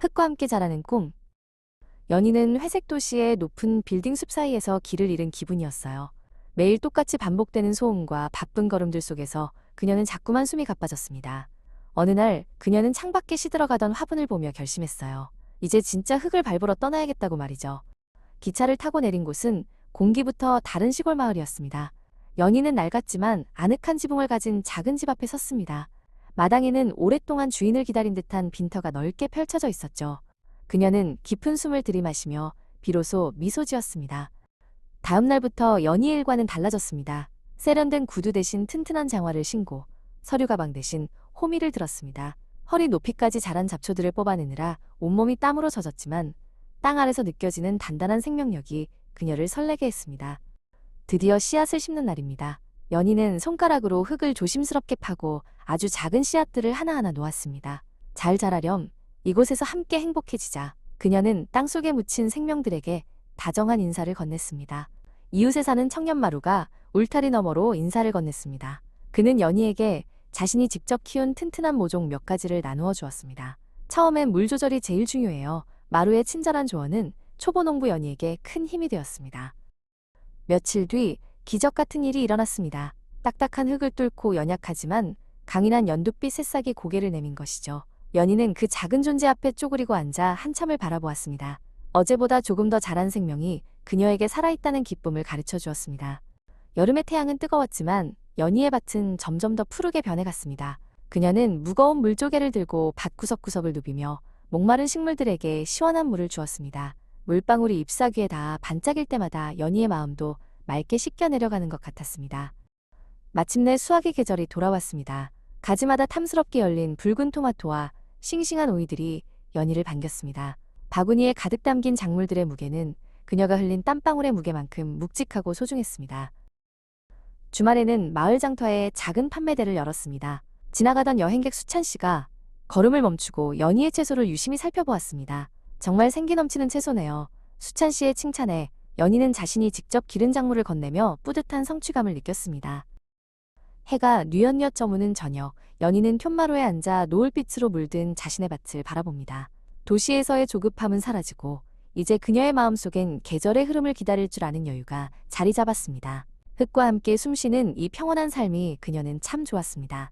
흙과 함께 자라는 꿈. 연희는 회색 도시의 높은 빌딩 숲 사이에서 길을 잃은 기분이었어요. 매일 똑같이 반복되는 소음과 바쁜 걸음들 속에서 그녀는 자꾸만 숨이 가빠졌습니다. 어느 날 그녀는 창밖에 시들어가던 화분을 보며 결심했어요. 이제 진짜 흙을 밟으러 떠나야겠다고 말이죠. 기차를 타고 내린 곳은 공기부터 다른 시골 마을이었습니다. 연희는 낡았지만 아늑한 지붕을 가진 작은 집 앞에 섰습니다. 마당에는 오랫동안 주인을 기다린 듯한 빈터가 넓게 펼쳐져 있었죠. 그녀는 깊은 숨을 들이마시며 비로소 미소 지었습니다. 다음 날부터 연희의 일과는 달라졌습니다. 세련된 구두 대신 튼튼한 장화를 신고 서류 가방 대신 호미를 들었습니다. 허리 높이까지 자란 잡초들을 뽑아내느라 온몸이 땀으로 젖었지만 땅 아래서 느껴지는 단단한 생명력이 그녀를 설레게 했습니다. 드디어 씨앗을 심는 날입니다. 연희는 손가락으로 흙을 조심스럽게 파고 아주 작은 씨앗들을 하나하나 놓았습니다. 잘 자라렴 이곳에서 함께 행복해지자. 그녀는 땅속에 묻힌 생명들에게 다정한 인사를 건넸습니다. 이웃에 사는 청년 마루가 울타리 너머로 인사를 건넸습니다. 그는 연희에게 자신이 직접 키운 튼튼한 모종 몇 가지를 나누어 주었습니다. 처음엔 물 조절이 제일 중요해요. 마루의 친절한 조언은 초보 농부 연희에게 큰 힘이 되었습니다. 며칠 뒤 기적 같은 일이 일어났습니다. 딱딱한 흙을 뚫고 연약하지만 강인한 연두빛 새싹이 고개를 내민 것이죠. 연희는 그 작은 존재 앞에 쪼그리고 앉아 한참을 바라보았습니다. 어제보다 조금 더 자란 생명이 그녀에게 살아있다는 기쁨을 가르쳐 주었습니다. 여름의 태양은 뜨거웠지만 연희의 밭은 점점 더 푸르게 변해갔습니다. 그녀는 무거운 물조개를 들고 밭 구석구석을 누비며 목마른 식물들에게 시원한 물을 주었습니다. 물방울이 잎사귀에 닿아 반짝일 때마다 연희의 마음도 맑게 씻겨 내려가는 것 같았습니다. 마침내 수확의 계절이 돌아왔습니다. 가지마다 탐스럽게 열린 붉은 토마토와 싱싱한 오이들이 연희를 반겼습니다. 바구니에 가득 담긴 작물들의 무게는 그녀가 흘린 땀방울의 무게만큼 묵직하고 소중했습니다. 주말에는 마을 장터에 작은 판매대를 열었습니다. 지나가던 여행객 수찬 씨가 걸음을 멈추고 연희의 채소를 유심히 살펴보았습니다. 정말 생기 넘치는 채소네요. 수찬 씨의 칭찬에 연희는 자신이 직접 기른 작물을 건네며 뿌듯한 성취감을 느꼈습니다. 해가 뉘엿뉘엿 저무는 저녁, 연희는 푯마루에 앉아 노을빛으로 물든 자신의 밭을 바라봅니다. 도시에서의 조급함은 사라지고 이제 그녀의 마음속엔 계절의 흐름을 기다릴 줄 아는 여유가 자리 잡았습니다. 흙과 함께 숨쉬는 이 평온한 삶이 그녀는 참 좋았습니다.